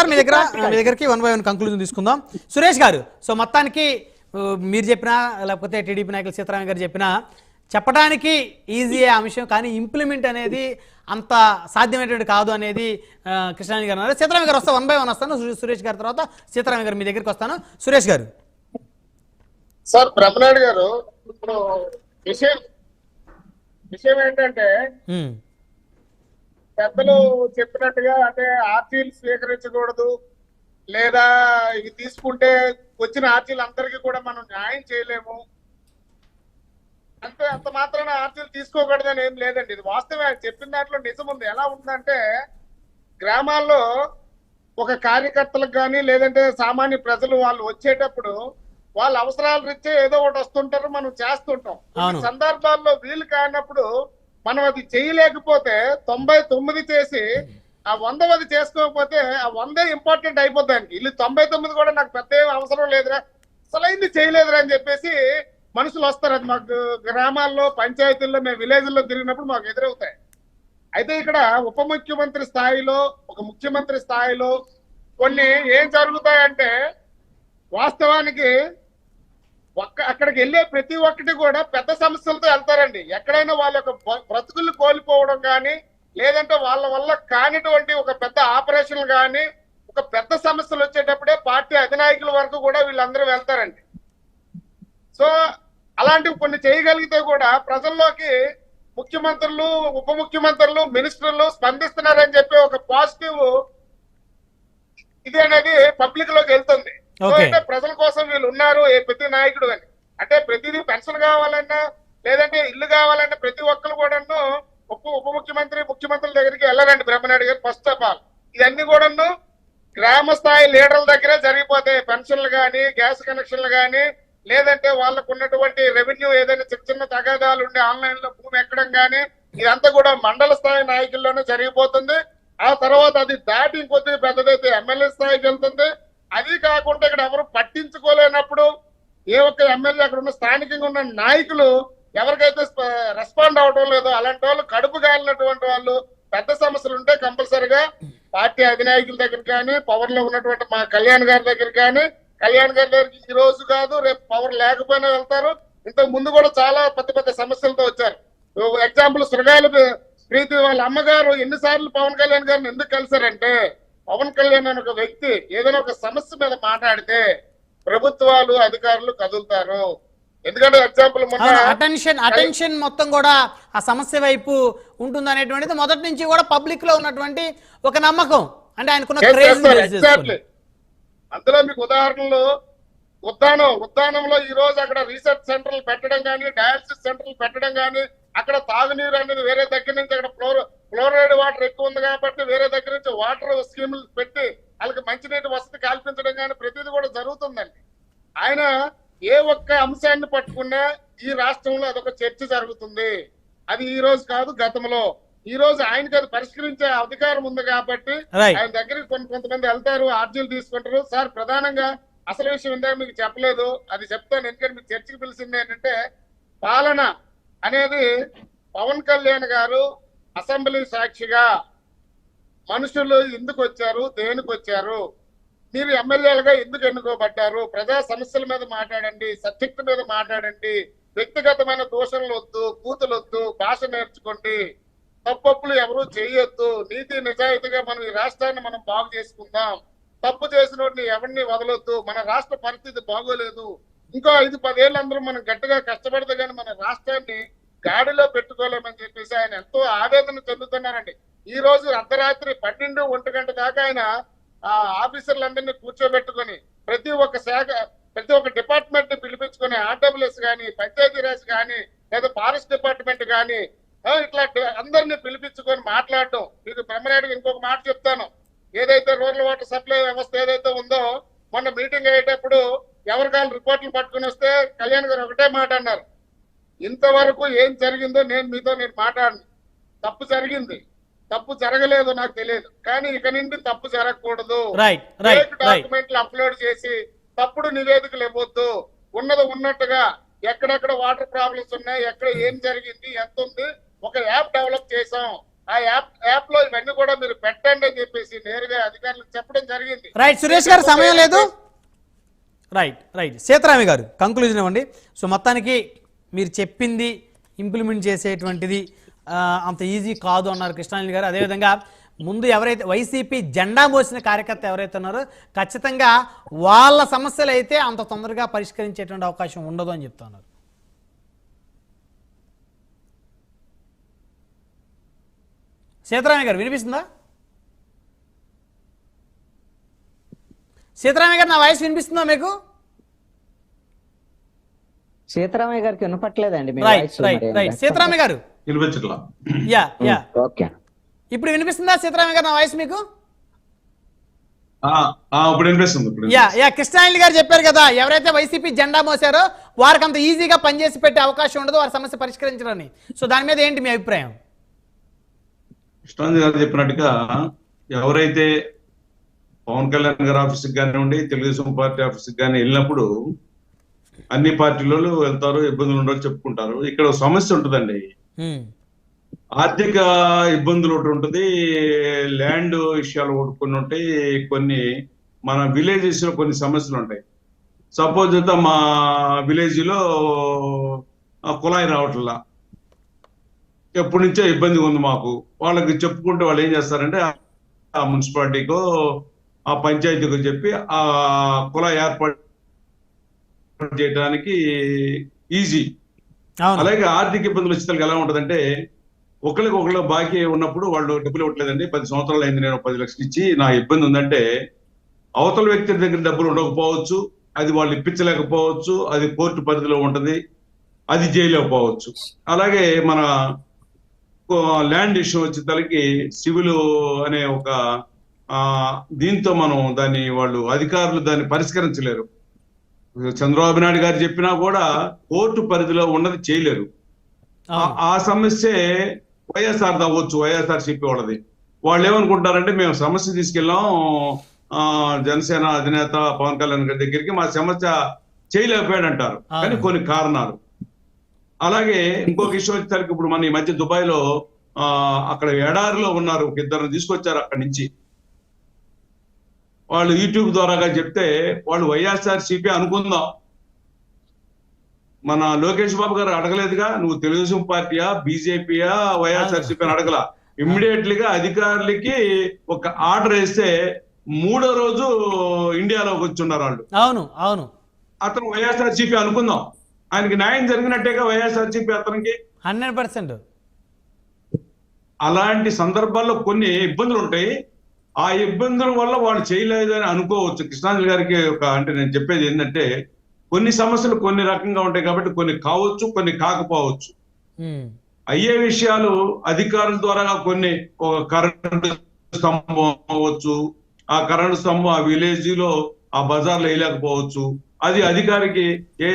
Sir మీ దగ్గర మీ దగ్గరికి one by one conclusion తీసుకుందాం. సురేష్ గారు సో మొత్తానికి మీరు చెప్పినా లేకపోతే టీడీపీ నాయకులు సీతారామ గారు చెప్పినా చెప్పడానికి ఈజీ అంశం కానీ ఇంప్లిమెంట్ అనేది అంత సాధ్యమైనటువంటి కాదు అనేది కృష్ణాని గారు అన్నారు. సీతారామ గారు వస్తే వన్ బై వన్ వస్తాను సురేష్ గారి తర్వాత సీతారామ గారు మీ దగ్గరికి వస్తాను. సురేష్ గారు. సార్ బ్రహ్మనాయుడు గారు ఇప్పుడు విషయం విషయం ఏంటంటే పెద్దలు చెప్పినట్టుగా అంటే ఆర్టీలు స్వీకరించకూడదు లేదా ఇవి తీసుకుంటే వచ్చిన ఆర్టీలు అందరికీ కూడా మనం న్యాయం చేయలేము. అంతే అంత మాత్రాన ఆర్టీలు తీసుకోకూడదని ఏం లేదండి. ఇది వాస్తవే ఆయన చెప్పిన దాంట్లో నిజం ఉంది. ఎలా ఉందంటే గ్రామాల్లో ఒక కార్యకర్తలకు కానీ లేదంటే సామాన్య ప్రజలు వాళ్ళు వచ్చేటప్పుడు వాళ్ళ అవసరాల రీత్యా ఏదో ఒకటి వస్తుంటారు మనం చేస్తుంటాం. సందర్భాల్లో వీలు కానప్పుడు మనం అది చేయలేకపోతే తొంభై తొమ్మిది చేసి ఆ వందవది చేసుకోకపోతే ఆ వందే ఇంపార్టెంట్ అయిపోద్ది ఇల్లు తొంభై తొమ్మిది కూడా నాకు పెద్ద అవసరం లేదురా. అసలైంది చేయలేదురా అని చెప్పేసి మనుషులు వస్తారు అది మాకు గ్రామాల్లో పంచాయతీల్లో మేము విలేజ్లో తిరిగినప్పుడు మాకు ఎదురవుతాయి. అయితే ఇక్కడ ఉప ముఖ్యమంత్రి స్థాయిలో ఒక ముఖ్యమంత్రి స్థాయిలో కొన్ని ఏం జరుగుతాయంటే వాస్తవానికి ఒక్క అక్కడికి వెళ్ళే ప్రతి ఒక్కటి కూడా పెద్ద సమస్యలతో వెళ్తారండి. ఎక్కడైనా వాళ్ళ యొక్క బ్రతుకులు కోల్పోవడం కానీ లేదంటే వాళ్ళ వల్ల కానిటువంటి ఒక పెద్ద ఆపరేషన్లు కానీ ఒక పెద్ద సమస్యలు వచ్చేటప్పుడే పార్టీ అధినాయకుల వరకు కూడా వీళ్ళందరూ వెళ్తారండి. సో అలాంటివి కొన్ని చేయగలిగితే కూడా ప్రజల్లోకి ముఖ్యమంత్రులు ఉప ముఖ్యమంత్రులు మినిస్టర్లు స్పందిస్తున్నారని చెప్పి ఒక పాజిటివ్ ఇది అనేది పబ్లిక్లోకి వెళ్తుంది. అంటే ప్రజల కోసం వీళ్ళు ఉన్నారు ఏ ప్రతి నాయకుడు అని అంటే ప్రతిదీ పెన్షన్ కావాలన్నా లేదంటే ఇల్లు కావాలన్నా ప్రతి ఒక్కరు కూడాను ఉప ఉప ముఖ్యమంత్రి ముఖ్యమంత్రుల దగ్గరికి వెళ్ళరండి బ్రహ్మనాయుడు గారు ఫస్ట్ ఆఫ్ ఆల్ ఇవన్నీ కూడాను గ్రామ స్థాయి లీడర్ల దగ్గరే జరిగిపోతాయి. పెన్షన్లు కానీ గ్యాస్ కనెక్షన్లు కానీ లేదంటే వాళ్ళకు ఉన్నటువంటి రెవెన్యూ ఏదైనా చిన్న చిన్న తగాదాలు ఉండే ఆన్లైన్లో భూమి ఎక్కడం కానీ ఇదంతా కూడా మండల స్థాయి నాయకుల్లోనే జరిగిపోతుంది. ఆ తర్వాత అది దాటి ఇంకొద్ది పెద్దదైతే ఎమ్మెల్యే స్థాయికి వెళ్తుంది. అది కాకుండా ఇక్కడ ఎవరు పట్టించుకోలేనప్పుడు ఏ ఒక్క ఎమ్మెల్యే అక్కడ ఉన్న స్థానికంగా ఉన్న నాయకులు ఎవరికైతే రెస్పాండ్ అవడం లేదో అలాంటి వాళ్ళు కడుపు కాలినటువంటి వాళ్ళు పెద్ద సమస్యలు ఉంటే కంపల్సరిగా పార్టీ అధినాయకుల దగ్గర కానీ పవర్లో ఉన్నటువంటి మా కళ్యాణ్ గారి దగ్గర కానీ కళ్యాణ్ గారి దగ్గరికి ఈ రోజు కాదు రేపు పవర్ లేకపోయినా వెళ్తారు. ఇంతకు ముందు కూడా చాలా పెద్ద పెద్ద సమస్యలతో వచ్చారు. ఎగ్జాంపుల్ సురగాయలు ప్రీతి వాళ్ళ అమ్మగారు ఎన్నిసార్లు పవన్ కళ్యాణ్ గారిని ఎందుకు కలిశారంటే పవన్ కళ్యాణ్ అనే ఒక వ్యక్తి ఏదైనా ఒక సమస్య మీద మాట్లాడితే ప్రభుత్వాలు అధికారులు కదులుతారు. ఎందుకంటే ఎగ్జాంపుల్ అటెన్షన్ అటెన్షన్ మొత్తం కూడా ఆ సమస్య వైపు ఉంటుంది అనేటువంటిది మొదటి నుంచి కూడా పబ్లిక్లో ఉన్నటువంటి ఒక నమ్మకం. అంటే ఆయనకున్న. అందులో మీకు ఉదాహరణలు ఉద్దానం ఉద్దానంలో ఈ రోజు అక్కడ రీసెర్చ్ సెంటర్లు పెట్టడం కానీ డయాలసిస్ సెంటర్లు పెట్టడం కానీ అక్కడ తాగునీరు అనేది వేరే దగ్గర నుంచి అక్కడ ఫ్లోర్ ఫ్లోరైడ్ వాటర్ ఎక్కువ ఉంది కాబట్టి వేరే దగ్గర నుంచి వాటర్ స్కీములు పెట్టి వాళ్ళకి మంచినీటి వసతి కల్పించడం కానీ ప్రతిదీ కూడా జరుగుతుందండి. ఆయన ఏ ఒక్క అంశాన్ని పట్టుకున్నా ఈ రాష్ట్రంలో అదొక చర్చ జరుగుతుంది. అది ఈ రోజు కాదు గతంలో. ఈ రోజు ఆయనకి అది పరిష్కరించే అధికారం ఉంది కాబట్టి. ఆయన దగ్గరికి కొంత కొంతమంది వెళ్తారు ఆర్జీలు తీసుకుంటారు. సార్ ప్రధానంగా అసలు విషయం ఇందాక మీకు చెప్పలేదు. అది చెప్తాను ఎందుకంటే మీకు చర్చకి పిలిచింది ఏంటంటే పాలన అనేది పవన్ కళ్యాణ్ గారు అసెంబ్లీ సాక్షిగా మనుషులు ఎందుకు వచ్చారు? దేనికి వచ్చారు? మీరు ఎమ్మెల్యేలుగా ఎందుకు ఎన్నుకోబడ్డారు? ప్రజా సమస్యల మీద మాట్లాడండి సబ్జెక్టు మీద మాట్లాడండి వ్యక్తిగతమైన దోషణలు వద్దు కూతులు వద్దు భాష నేర్చుకోండి. తప్పప్పులు ఎవరు చేయొద్దు. నీతి నిజాయితీగా మనం ఈ రాష్ట్రాన్ని మనం బాగు చేసుకుందాం. తప్పు చేసిన వాడిని ఎవరిని వదలొద్దు. మన రాష్ట్ర పరిస్థితి బాగోలేదు. ఇంకో ఐదు పదేళ్ళు అందరూ మనం గట్టిగా కష్టపడితే కానీ మన రాష్ట్రాన్ని గాడిలో పెట్టుకోలేమని చెప్పేసి ఆయన ఎంతో ఆవేదన చెందుతున్నారండి. ఈ రోజు అర్ధరాత్రి పన్నెండు ఒంటి గంట దాకా ఆయన ఆ ఆఫీసర్లందరినీ కూర్చోబెట్టుకొని ప్రతి ఒక్క శాఖ ప్రతి ఒక్క డిపార్ట్మెంట్ని పిలిపించుకొని ఆర్డబ్ల్యూఎస్ కానీ పంచాయతీరాజ్ కానీ లేదా ఫారెస్ట్ డిపార్ట్మెంట్ కానీ ఇట్లా అందరినీ పిలిపించుకొని మాట్లాడటం. మీకు బ్రహ్మనాయుడు ఇంకొక మాట చెప్తాను. ఏదైతే రూరల్ వాటర్ సప్లై వ్యవస్థ ఏదైతే ఉందో మొన్న మీటింగ్ అయ్యేటప్పుడు ఎవరికాలు రిపోర్ట్లు పట్టుకుని వస్తే కళ్యాణ్ గారు ఒకటే మాట అన్నారు. ఇంతవరకు ఏం జరిగిందో నేను మీతో నేను మాట్లాడను. తప్పు జరిగింది. తప్పు జరగలేదు నాకు తెలియదు. కానీ ఇక నుండి తప్పు జరగకూడదు. డాక్యుమెంట్లు అప్లోడ్ చేసి తప్పుడు నివేదికలు ఇవ్వద్దు. ఉన్నది ఉన్నట్టుగా ఎక్కడెక్కడ వాటర్ ప్రాబ్లమ్స్ ఉన్నాయి ఎక్కడ ఏం జరిగింది ఎంత ఉంది ఒక యాప్ డెవలప్ చేసాం ఆ యాప్ యాప్లో ఇవన్నీ కూడా మీరు పెట్టండి అని చెప్పేసి నేరుగా అధికారులకు చెప్పడం జరిగింది. రైట్ సురేష్ గారు సమయం లేదు. రైట్ రైట్ సీతారామి గారు కంక్లూజన్ ఇవ్వండి. సో మొత్తానికి మీరు చెప్పింది ఇంప్లిమెంట్ చేసేటువంటిది అంత ఈజీ కాదు అన్నారు కృష్ణారెడ్డి గారు. అదేవిధంగా ముందు ఎవరైతే వైసీపీ జెండా మోసిన కార్యకర్త ఎవరైతే ఉన్నారో ఖచ్చితంగా వాళ్ళ సమస్యలు అయితే అంత తొందరగా పరిష్కరించేటువంటి అవకాశం ఉండదు అని చెప్తున్నారు. సీతారామయ్య గారు వినిపిస్తుందా? సీతారామయ్య గారు నా వాయిస్ వినిపిస్తుందా మీకు? సీతారామయ్య గారికి వినపట్లేదండి సీతారామయ్య గారు? వినిపించట్లా? యా యా ఓకే ఇప్పుడు వినిపిస్తుందా సీతారామయ్య గారు నా వాయిస్ మీకు? ఆ, ఆ, ఇప్పుడు వినిపిస్తుంది ఇప్పుడు యా యా కృష్ణాయని గారు చెప్పారు కదా ఎవరైతే వైసీపీ జెండా మోసారో వారికి అంత ఈజీగా పనిచేసి పెట్టే అవకాశం ఉండదు వారి సమస్య పరిష్కరించడానికి సో దాని మీద ఏంటి మీ అభిప్రాయం? కృష్ణాంజీ గారు చెప్పినట్టుగా ఎవరైతే పవన్ కళ్యాణ్ గారి ఆఫీస్కి కానివ్వండి తెలుగుదేశం పార్టీ ఆఫీస్కి కానీ వెళ్ళినప్పుడు అన్ని పార్టీలలో వెళ్తారు ఇబ్బందులు ఉండవు చెప్పుకుంటారు. ఇక్కడ సమస్య ఉంటుందండి. ఆర్థిక ఇబ్బందులు ఒకటి ఉంటుంది. ల్యాండ్ విషయాలు ఒకటి కొన్ని ఉంటాయి. కొన్ని మన విలేజెస్లో కొన్ని సమస్యలు ఉంటాయి. సపోజ్ అయితే మా విలేజ్లో కుళాయి రావట్లా. ఎప్పటి నుంచో ఇబ్బంది ఉంది మాకు. వాళ్ళకి చెప్పుకుంటే వాళ్ళు ఏం చేస్తారంటే ఆ మున్సిపాలిటీకో ఆ పంచాయతీకో చెప్పి ఆ కుళాయి ఏర్పాటు చేయడానికి ఈజీ అలాగే ఆర్థిక ఇబ్బందులు వచ్చేసరికి ఎలా ఉంటదంటే ఒకరికి ఒకళ్ళు బాకీ ఉన్నప్పుడు వాళ్ళు డబ్బులు ఇవ్వట్లేదండి. పది సంవత్సరాలు అయింది నేను పది లక్షలు ఇచ్చి నా ఇబ్బంది ఉందంటే అవతల వ్యక్తి దగ్గర డబ్బులు ఉండకపోవచ్చు అది వాళ్ళు ఇప్పించలేకపోవచ్చు అది కోర్టు పరిధిలో ఉంటది అది చేయలేకపోవచ్చు అలాగే మన ల్యాండ్ ఇష్యూ వచ్చేసరికి సివిల్ అనే ఒక ఆ దీంతో మనం దాన్ని వాళ్ళు అధికారులు దాన్ని పరిష్కరించలేరు. చంద్రబాబు నాయుడు గారు చెప్పినా కూడా కోర్టు పరిధిలో ఉన్నది చేయలేరు. ఆ- సమస్య వైఎస్ఆర్ అవ్వచ్చు వైఎస్ఆర్ సిపి వాళ్ళది. వాళ్ళు ఏమనుకుంటారంటే మేము సమస్య తీసుకెళ్ళాం ఆ జనసేన అధినేత పవన్ కళ్యాణ్ గారి దగ్గరికి మా సమస్య చేయలేకపోయాడు అంటారు కానీ. కొన్ని కారణాలు. అలాగే ఇంకొక ఇష్యూ వచ్చేసరికి ఇప్పుడు మన ఈ మధ్య దుబాయ్లో ఆ అక్కడ ఎడారిలో ఉన్నారు ఒక ఇద్దరు తీసుకొచ్చారు అక్కడి నుంచి. వాళ్ళు యూట్యూబ్ ద్వారాగా చెప్తే వాళ్ళు వైఎస్ఆర్ సిపి అనుకుందాం. మన లోకేష్ బాబు గారు అడగలేదుగా నువ్వు తెలుగుదేశం పార్టీయా బీజేపీయా వైఎస్ఆర్సీపీ అని అడగల. ఇమ్మీడియట్గా అధికారులకి ఒక ఆర్డర్ వేస్తే మూడో రోజు ఇండియాలోకి వచ్చున్నారు వాళ్ళు. అవును అవును. అతను వైఎస్ఆర్సీపీ అనుకుందాం. ఆయనకి న్యాయం జరిగినట్టేగా వైఎస్ఆర్సీపీ అతనికి? Hundred percent. అలాంటి సందర్భాల్లో కొన్ని ఇబ్బందులు ఉంటాయి ఆ ఇబ్బందుల వల్ల వాళ్ళు చేయలేదని అనుకోవచ్చు. కృష్ణాంజలి గారికి ఒక అంటే నేను చెప్పేది ఏంటంటే కొన్ని సమస్యలు కొన్ని రకంగా ఉంటాయి కాబట్టి కొన్ని కావచ్చు కొన్ని కాకపోవచ్చు. అయ్యే విషయాలు అధికారుల ద్వారా కొన్ని ఒక కరెంట్ స్తంభం అవ్వచ్చు ఆ కరెంట్ స్తంభం ఆ విలేజ్లో ఆ బజార్లో వేయలేకపోవచ్చు. అది అధికారికి ఏ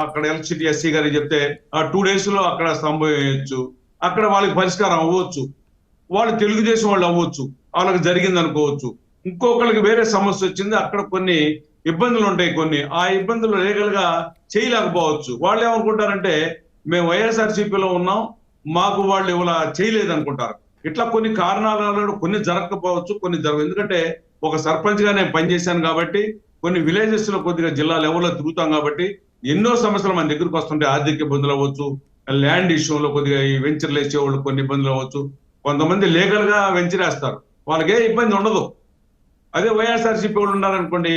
అక్కడ ఎలక్ట్రిసిటీ ఎస్సీ గారికి చెప్తే ఆ టూ డేస్లో అక్కడ స్తంభం వేయొచ్చు. అక్కడ వాళ్ళకి పరిష్కారం అవ్వచ్చు. వాళ్ళు తెలుగుదేశం వాళ్ళు అవ్వచ్చు. వాళ్ళకి జరిగింది అనుకోవచ్చు ఇంకొకరికి వేరే సమస్య వచ్చింది అక్కడ కొన్ని ఇబ్బందులు ఉంటాయి కొన్ని. ఆ ఇబ్బందులు లీగల్గా చేయలేకపోవచ్చు. వాళ్ళు ఏమనుకుంటారంటే మేము వైఎస్ఆర్ ఉన్నాం మాకు వాళ్ళు ఇలా చేయలేదు అనుకుంటారు ఇట్లా కొన్ని కారణాలలో కొన్ని జరగకపోవచ్చు కొన్ని జరగ ఎందుకంటే ఒక సర్పంచ్గా నేను పనిచేశాను కాబట్టి కొన్ని విలేజెస్లో కొద్దిగా జిల్లా లెవెల్లో తిరుగుతాం కాబట్టి ఎన్నో సమస్యలు మన దగ్గరకు వస్తుంటాయి ఆర్థిక ఇబ్బందులు అవ్వచ్చు ల్యాండ్ ఇష్యూలో కొద్దిగా ఈ వెంచర్లు వేసే వాళ్ళు కొన్ని ఇబ్బందులు అవ్వచ్చు. కొంతమంది లీగల్గా వెంచర్ వేస్తారు వాళ్ళకి ఏ ఇబ్బంది ఉండదు. అదే వైఎస్ఆర్సీపీ వాళ్ళు ఉన్నారనుకోండి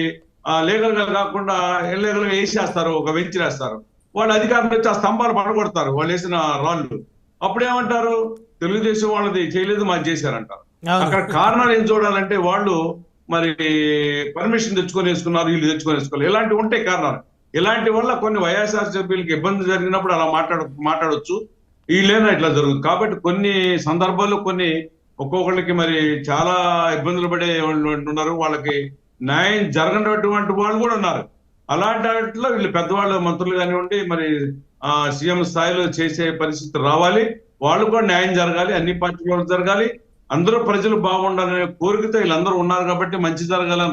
ఆ లీగల్గా కాకుండా ఇల్లీగల్గా వేసేస్తారు ఒక వెంచర్ వేస్తారు. వాళ్ళు అధికారులు వచ్చి ఆ స్తంభాలు పడగొడతారు వాళ్ళు వేసిన రాళ్ళు. అప్పుడేమంటారు? తెలుగుదేశం వాళ్ళది చేయలేదు మాది చేశారంటారు. అక్కడ కారణాలు ఏం చూడాలంటే వాళ్ళు మరి పర్మిషన్ తెచ్చుకొని వేసుకున్నారు వీళ్ళు తెచ్చుకొని వేసుకోవాలి ఇలాంటివి ఉంటాయి కారణాలు. ఇలాంటి వల్ల కొన్ని వైఎస్ఆర్ సభ్యులకి ఇబ్బంది జరిగినప్పుడు అలా మాట్లాడ మాట్లాడొచ్చు. వీళ్ళేనా ఇట్లా జరుగుతుంది. కాబట్టి కొన్ని సందర్భాల్లో కొన్ని ఒక్కొక్కళ్ళకి మరి చాలా ఇబ్బందులు పడే వాళ్ళు ఉన్నారు వాళ్ళకి న్యాయం జరగనటువంటి వాళ్ళు కూడా ఉన్నారు. అలాంటి వాటిలో వీళ్ళు పెద్దవాళ్ళు మంత్రులు కానివ్వండి మరి ఆ సీఎం స్థాయిలో చేసే పరిస్థితి రావాలి. వాళ్ళు కూడా న్యాయం జరగాలి అన్ని పార్టీలు జరగాలి. అందరూ ప్రజలు బాగుండాలనే కోరికతో వీళ్ళందరూ ఉన్నారు కాబట్టి మంచి జరగాలని